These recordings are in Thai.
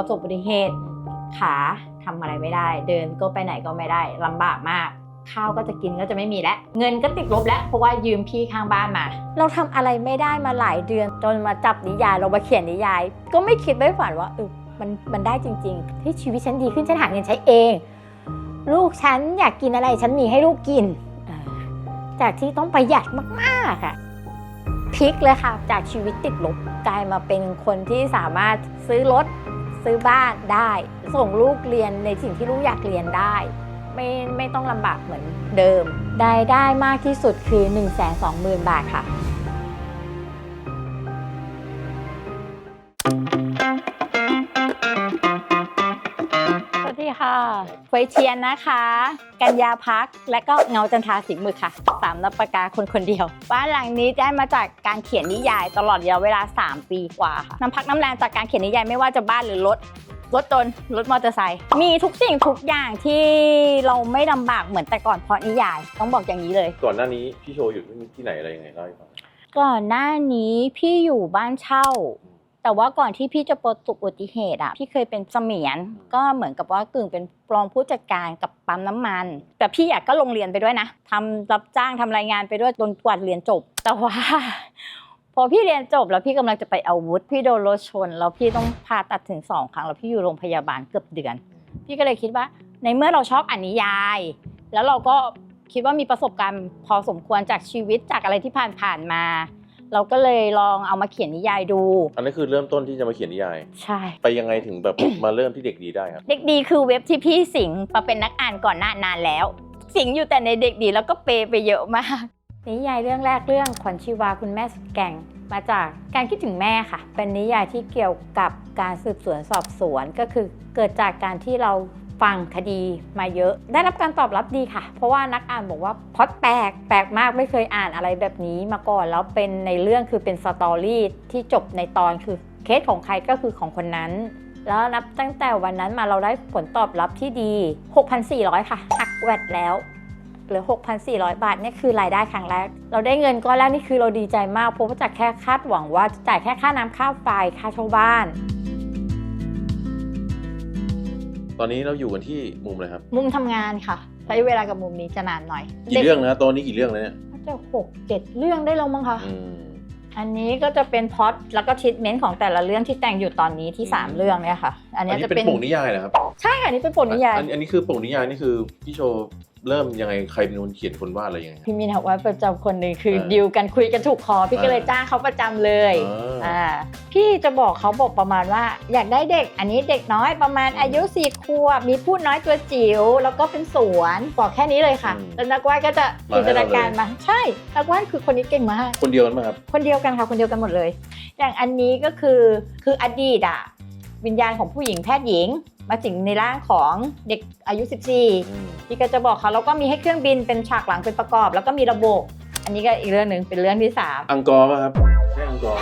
ประสบอุบัติเหตุ ขาทำอะไรไม่ได้ เดินก็ไปไหนก็ไม่ได้ลำบากมาก ข้าวก็จะกินก็จะไม่มีแล้ว เงินก็ติดลบแล้วเพราะว่ายืมพี่ข้างบ้านมา เราทำอะไรไม่ได้มาหลายเดือน จนมาจับนิยายเรามาเขียนนิยาย ก็ไม่คิดไม่ฝันว่าเออมันมันได้จริงๆ ที่ชีวิตฉันดีขึ้นฉันหาเงินใช้เอง ลูกฉันอยากกินอะไรฉันมีให้ลูกกิน จากที่ต้องประหยัดมากๆค่ะพลิกเลยค่ะ จากชีวิตติดลบกลายมาเป็นคนที่สามารถซื้อรถ ซื้อบ้านได้ ส่งลูกเรียนในสิ่งที่ลูกอยากเรียนได้ ไม่ไม่ต้องลำบากเหมือนเดิม ได้ได้มากที่สุดคือ 1 2 0 0 0 0 บาทค่ะ เฟยเทียนนะคะ กัญญาพัก และก็เงาจันทราสิงห์หมึกค่ะสามนับประกาคนคนเดียว บ้านหลังนี้ได้มาจากการเขียนนิยายตลอดระยะเวลา 3 ปีกว่าค่ะน้ำพักน้ำแรงจากการเขียนนิยายไม่ว่าจะบ้านหรือรถรถยนต์รถมอเตอร์ไซค์มีทุกสิ่งทุกอย่างที่เราไม่ลำบากเหมือนแต่ก่อนเพราะนิยาย ต้องบอกอย่างนี้เลย ก่อนหน้านี้พี่โชว์อยู่ที่ไหนอะไรยังไงเล่าให้ฟังก่อนหน้านี้พี่อยู่บ้านเช่า แต่ว่าก่อนที่พี่จะประสบอุบัติเหตุอะพี่เคยเป็นเสมียนก็เหมือนกับว่ากึ่งเป็นรองผู้จัดการกับปั๊มน้ำมัน แต่พี่อยากก็ลงเรียนไปด้วยนะทำรับจ้างทำรายงานไปด้วยจนกว่าเรียนจบ แต่ว่า พอพี่เรียนจบแล้วพี่กำลังจะไปเอาวุธพี่โดนรถชน แล้วพี่ต้องผ่าตัดถึงสองครั้งแล้วพี่อยู่โรงพยาบาลเกือบเดือน พี่ก็เลยคิดว่า ในเมื่อเราชอบอ่านนิยาย แล้วเราก็คิดว่ามีประสบการณ์พอสมควรจากชีวิตจากอะไรที่ผ่านผ่านๆมา เราก็เลยลองเอามาเขียนนิยายดู อันนี้คือเริ่มต้นที่จะมาเขียนนิยาย ใช่ ไปยังไงถึงแบบ มาเริ่มที่เด็กดีได้ครับ เด็กดีคือเว็บที่พี่สิงห์มาเป็นนักอ่านก่อนหน้านานแล้ว สิงห์อยู่แต่ในเด็กดีแล้วก็เปย์ไปเยอะมาก นิยายเรื่องแรกเรื่องขวัญชีวาคุณแม่สุดแกร่งมาจากการคิดถึงแม่ค่ะ เป็นนิยายที่เกี่ยวกับการสืบสวนสอบสวนก็คือเกิดจากการที่เรา ฟังคดีมาเยอะ ได้รับการตอบรับดีค่ะ เพราะว่านักอ่านบอกว่าพอดแปลกแปลกมากไม่เคยอ่านอะไรแบบนี้มาก่อน แล้วเป็นในเรื่องคือเป็นสตอรี่ที่จบในตอนคือเคสของใครก็คือของคนนั้น แล้วนับตั้งแต่วันนั้นมาเราได้ผลตอบรับที่ดี 6,400 ค่ะหักแวดแล้วเหลือ 6,400 บาทนี่คือรายได้ครั้งแรก เราได้เงินก้อนแรกนี่คือเราดีใจมากเพราะว่าจากแค่คาดหวังว่าจะจ่ายแค่ค่าน้ำค่าไฟค่าเช่าบ้าน ตอนนี้เราอยู่กันที่มุมเลยครับ มุมทำงานค่ะ ใช้เวลากับมุมนี้จะนานหน่อยกี่เรื่องนะตอนนี้กี่เรื่องแล้วเนี่ยน่าจะหกเจ็ดเรื่องได้แล้วมั้งคะอืมอันนี้ก็จะเป็นพล็อตแล้วก็ทรีทเมนต์ของแต่ละเรื่องที่แต่งอยู่ตอนนี้ที่ 3 เรื่องเนี่ยค่ะ อันอันนี้นี้จะเป็นเป็นปกนิยายเหรอครับ ใช่ค่ะอันนี้เป็นบทนิยายอันอันนี้คือปกนิยายนี่คือพี่โชว์ เริ่มยังไงใครเป็นคนเขียนคนวาดอะไรยังไงครับพี่มีนักวาดประจำคนหนึ่งคือเออดิวกันคุยกันถูกคอพี่ก็เลยเออจ้างเขาประจำเลยอ่าอ่าพี่จะบอกเขาบอกประมาณว่า อยากได้เด็ก อันนี้เด็กน้อยประมาณอายุสี่ขวบมีพูดน้อยตัวจิ๋วแล้วก็เป็นสวนบอกแค่นี้เลยค่ะแล้วนักวาดก็จะจินตนาการมา ใช่ นักวาดคือคนนี้เก่งมาก คนเดียวกันไหมครับ คนเดียวกันค่ะคนเดียวกันหมดเลย อย่างอันนี้ก็คือคืออดีตอะวิญญาณของผู้หญิงแพทย์หญิง มาสิงในร่างของเด็กอายุ 14อืมพี่ก็จะบอกเขาแล้วก็มีให้เครื่องบินเป็นฉากหลังเป็นประกอบ แล้วก็มีระบบ อันนี้ก็อีกเรื่องหนึ่งเป็นเรื่องที่สามอังกอร์ป่ะครับ ใช่อังกอร์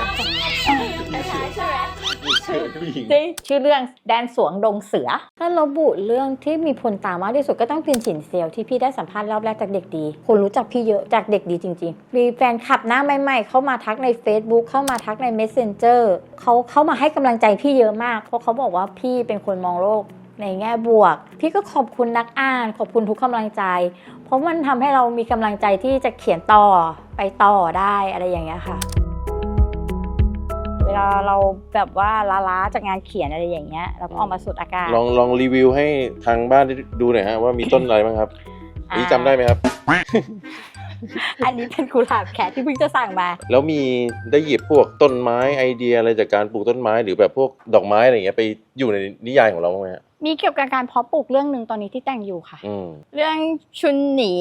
ใช่ใช่ไหมผู้หญิงชื่อเรื่องแดนสวงดงเสือ ถ้าระบุเรื่องที่มีผลตามากที่สุดก็ต้องเป็นฉินเซียวที่พี่ได้สัมภาษณ์รอบแรกจากเด็กดี คนรู้จักพี่เยอะจากเด็กดีจริง ๆ มีแฟนคลับหน้าใหม่ๆ เข้ามาทักใน Facebook เข้ามาทักใน Messenger เขาเข้ามาให้กำลังใจพี่เยอะมาก เพราะเขาบอกว่าพี่เป็นคนมองโลกในแง่บวก พี่ก็ขอบคุณนักอ่าน ขอบคุณทุกกำลังใจ เพราะมันทำให้เรามีกำลังใจที่จะเขียนต่อไปต่อได้อะไรอย่างเงี้ยค่ะ เวลาเราแบบว่าล้าๆจากงานเขียนอะไรอย่างเงี้ยเราก็ออกมาสูดอากาศลองลองรีวิวให้ทางบ้านได้ดูหน่อยฮะว่ามีต้นอะไรบ้างครับนี่จำได้ไหมครับ อันนี้เป็นกุหลาบแขกที่เพิ่งจะสั่งมา แล้วมีได้หยิบพวกต้นไม้ไอเดียอะไรจากการปลูกต้นไม้หรือแบบพวกดอกไม้อะไรอย่างเงี้ยไปอยู่ในนิยายของเราบ้างไหมฮะ มีเกี่ยวกับการเพาะปลูกเรื่องหนึ่งตอนนี้ที่แต่งอยู่ค่ะ อืมเรื่องชุนหนี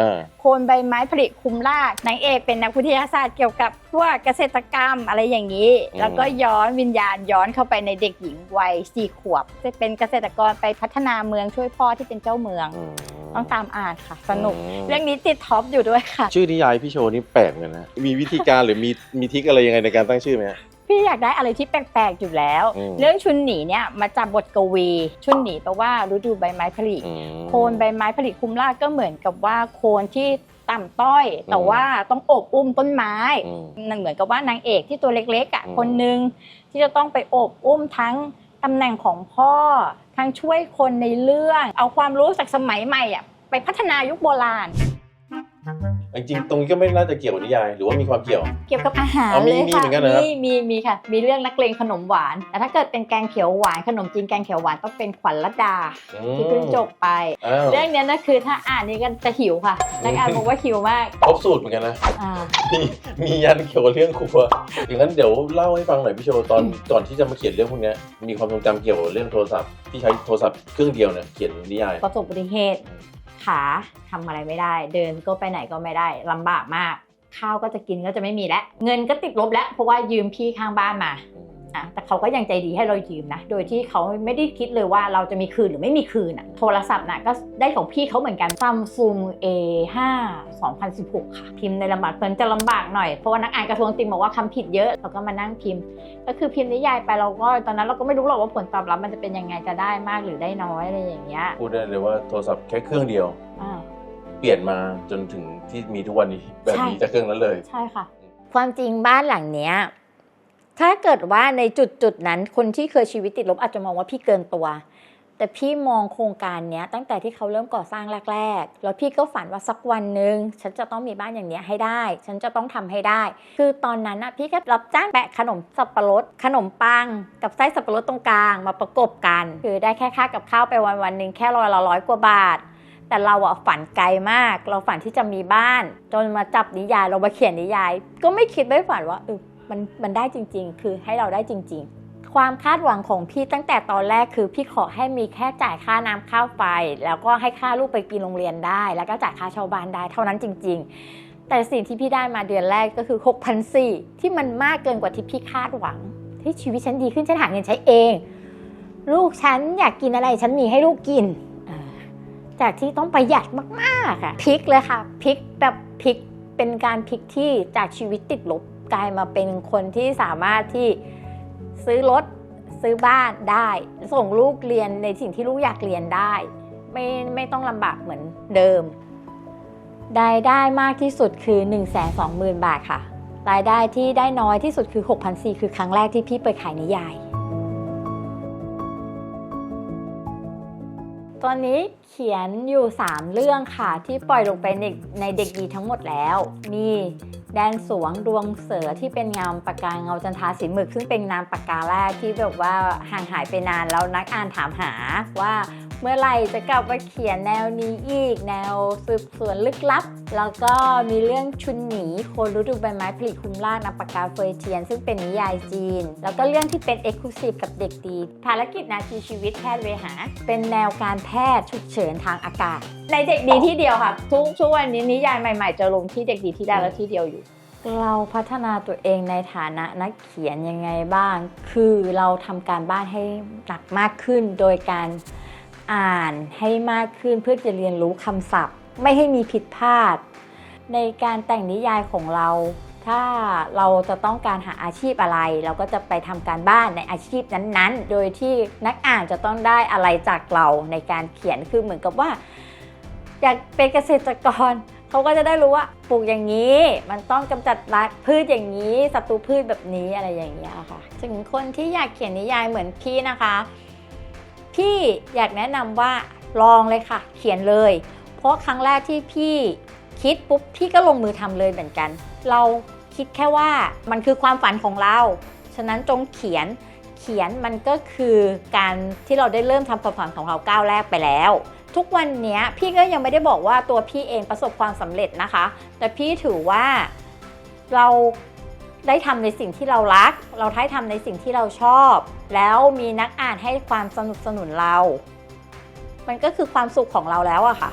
อ่า โคนใบไม้ผลิคุมรากนางเอกเป็นนักวิทยาศาสตร์เกี่ยวกับพวกเกษตรกรรมอะไรอย่างนี้แล้วก็ย้อนวิญญาณย้อนเข้าไปในเด็กหญิงวัยสี่ขวบจะเป็นเกษตรกรไปพัฒนาเมืองช่วยพ่อที่เป็นเจ้าเมือง อืมต้องตามอ่านค่ะ สนุกอืมเรื่องนี้ติดท็อปอยู่ด้วยค่ะ ชื่อนิยายพี่โชว์นี่แปลกเหมือนกันนะ มีวิธีการหรือมีมีทริกอะไรยังไงในการตั้งชื่อไหมฮะ พี่อยากได้อะไรที่แปลกๆอยู่แล้ว อืม เรื่องชุนหนีเนี่ยมาจากบทกวี ชุนหนีแปลว่าฤดูใบไม้ผลิ อืม โคนใบไม้ผลิคุมรากก็เหมือนกับว่าโคนที่ต่ำต้อย แต่ว่าต้องโอบอุ้มต้นไม้อืม นั่นเหมือนกับว่านางเอกที่ตัวเล็กๆอะอืม คนหนึ่งที่จะต้องไปโอบอุ้มทั้งตำแหน่งของพ่อ ทั้งช่วยคนในเรื่อง เอาความรู้จากสมัยใหม่อะไปพัฒนายุคโบราณ จริงๆตรงนี้ก็ไม่น่าจะเกี่ยวกับนิยาย หรือว่ามีความเกี่ยว เกี่ยวกับอาหารอ๋อมีเลยมีค่ะเหมือนกันเหรอมีมีมีค่ะ มีเรื่องนักเลงขนมหวาน แต่ถ้าเกิดเป็นแกงเขียวหวานขนมจีนแกงเขียวหวานต้องเป็นขวัญรัตดาอืมที่เพิ่งจบไป อ้าวเรื่องเนี้ยนะคือถ้าอ่านนี่ก็จะหิวค่ะนักอ่านบอกว่าหิวมากครบสูตรเหมือนกันนะ อ่ามีมียันเกี่ยวกับเรื่องครัวอย่างนั้นเดี๋ยวเล่าให้ฟังหน่อยพี่โชว์ตอนก่อนที่จะมาเขียนเรื่องพวกเนี้ยมีความทรงจำเกี่ยวกับเรื่องโทรศัพท์ที่ใช้โทรศัพท์เครื่องเดียวเนี่ยเขียนนิยาย ประสบอุบัติเหตุ ขาทำอะไรไม่ได้ เดินก็ไปไหนก็ไม่ได้ลำบากมาก ข้าวก็จะกินก็จะไม่มีแล้วเงินก็ติดลบแล้วเพราะว่ายืมพี่ข้างบ้านมา อะแต่เขาก็ยังใจดีให้เรายืมนะ โดยที่เขาไม่ได้คิดเลยว่าเราจะมีคืนหรือไม่มีคืนอะโทรศัพท์นะก็ได้ของพี่เขาเหมือนกัน Samsung A5 2016 ค่ะพิมพ์ในลำบากเพิ่นจะลำบากหน่อยเพราะว่านักอ่านกระทรวงติมบอกว่าคำผิดเยอะเราก็มานั่งพิมพ์ ก็คือพิมพ์นิยายไปเราก็ตอนนั้นเราก็ไม่รู้หรอกว่าผลตอบรับมันจะเป็นยังไงจะได้มากหรือได้น้อยอะไรอย่างเงี้ยพูดได้เลยว่าโทรศัพท์แค่เครื่องเดียว อ่า เปลี่ยนมาจนถึงที่มีทุกวันนี้แบบนี้ใช่จะเครื่องนั้นเลย ใช่ค่ะ ความจริงบ้านหลังเนี้ย ถ้าเกิดว่าในจุดจุดๆนั้น คนที่เคยชีวิตติดลบอาจจะมองว่าพี่เกินตัว แต่พี่มองโครงการเนี้ยตั้งแต่ที่เขาเริ่มก่อสร้างแรกๆ แล้วพี่ก็ฝันว่าสักวันหนึ่งฉันจะต้องมีบ้านอย่างเนี้ยให้ได้ ฉันจะต้องทำให้ได้ คือตอนนั้นนะพี่ก็รับจ้างแปะขนมสับปะรด ขนมปัง กับไส้สับปะรดตรงกลางมาประกบกัน คือได้แค่ค่ากับข้าวไปวันวันๆหนึ่งแค่ร้อยละร้อยกว่าบาทแต่เราอะฝันไกลมาก เราฝันที่จะมีบ้าน จนมาจับนิยายเรามาเขียนนิยาย ก็ไม่คิดไม่ฝันว่าเออ มันมันได้จริง ๆ คือให้เราได้จริง ๆ ความคาดหวังของพี่ตั้งแต่ตอนแรกคือพี่ขอให้มีแค่จ่ายค่าน้ำค่าไฟ แล้วก็ให้ค่าลูกไปกินโรงเรียนได้ แล้วก็จ่ายค่าช่าบ้านได้เท่านั้นจริง ๆ แต่สิ่งที่พี่ได้มาเดือนแรกก็คือ6 0 0 0ที่มันมากเกินกว่าที่พี่คาดหวังที่ชีวิตฉันดีขึ้นฉันหาเงินใช้เอง ลูกฉันอยากกินอะไรฉันมีให้ลูกกินจากที่ต้องประหยัดมากๆอะพลิกเลยค่ะพลิกแบบพลิกเป็นการพลิกที่จากชีวิตติดลบ กลายมาเป็นคนที่สามารถที่ซื้อรถซื้อบ้านได้ ส่งลูกเรียนในสิ่งที่ลูกอยากเรียนได้ ไม่ไม่ต้องลำบากเหมือนเดิมรายได้มากที่สุดคือ 1 2 0 0 0 0 บาทค่ะ รายได้ที่ได้น้อยที่สุดคือ 6,400 คือครั้งแรกที่พี่ไปขายนิยาย ตอนนี้เขียนอยู่ 3 เรื่องค่ะ ที่ปล่อยลงไปในในเด็กดีทั้งหมดแล้ว มีแดนสวงดวงเสือที่เป็นงามปากกาเงาจันทาสีหมึก ซึ่งเป็นนามปากกาแรกที่แบบว่าห่างหายไปนานแล้วนักอ่านถามหาว่า เมื่อไหร่จะกลับมาเขียนแนวนี้อีก แนวสืบสวนลึกลับ แล้วก็มีเรื่องชุนหนีคนรู้ดูใบไม้ผลิคุ้มล่านามปากกาเฟยเทียน ซึ่งเป็นนิยายจีน แล้วก็เรื่องที่เป็นเอกลูซีฟกับเด็กดี ภารกิจนาทีชีวิตแพทย์เวหา เป็นแนวการแพทย์ฉุกเฉินทางอากาศ ในเด็กดีที่เดียวค่ะ ทุกช่วงวันนี้นิยายใหม่ๆ จะลงที่เด็กดีที่ได้แล้วที่เดียวอยู่เราพัฒนาตัวเองในฐานะนักเขียนยังไงบ้าง คือเราทำการบ้านให้หนักมากขึ้นโดยการ อ่านให้มากขึ้นเพื่อจะเรียนรู้คำศัพท์ ไม่ให้มีผิดพลาด ในการแต่งนิยายของเรา ถ้าเราจะต้องการหาอาชีพอะไร เราก็จะไปทำการบ้านในอาชีพนั้นๆ โดยที่นักอ่านจะต้องได้อะไรจากเราในการเขียนคือเหมือนกับว่า อยากเป็นเกษตรกรเขาก็จะได้รู้ว่าปลูกอย่างนี้ มันต้องกำจัดรักพืชอย่างนี้ศัตรูพืชแบบนี้อะไรอย่างเงี้ยค่ะ ถึงคนที่อยากเขียนนิยายเหมือนพี่นะคะ พี่อยากแนะนำว่าลองเลยค่ะ เขียนเลย เพราะครั้งแรกที่พี่คิดปุ๊บพี่ก็ลงมือทำเลยเหมือนกัน เราคิดแค่ว่ามันคือความฝันของเรา ฉะนั้นจงเขียนเขียนมันก็คือการที่เราได้เริ่มทำความฝันของเราก้าวแรกไปแล้ว ทุกวันนี้พี่ก็ยังไม่ได้บอกว่าตัวพี่เองประสบความสำเร็จนะคะ แต่พี่ถือว่าเรา ได้ทำในสิ่งที่เรารัก เราได้ทำในสิ่งที่เราชอบ แล้วมีนักอ่านให้ความสนุกสนุนเรา มันก็คือความสุขของเราแล้วอะค่ะ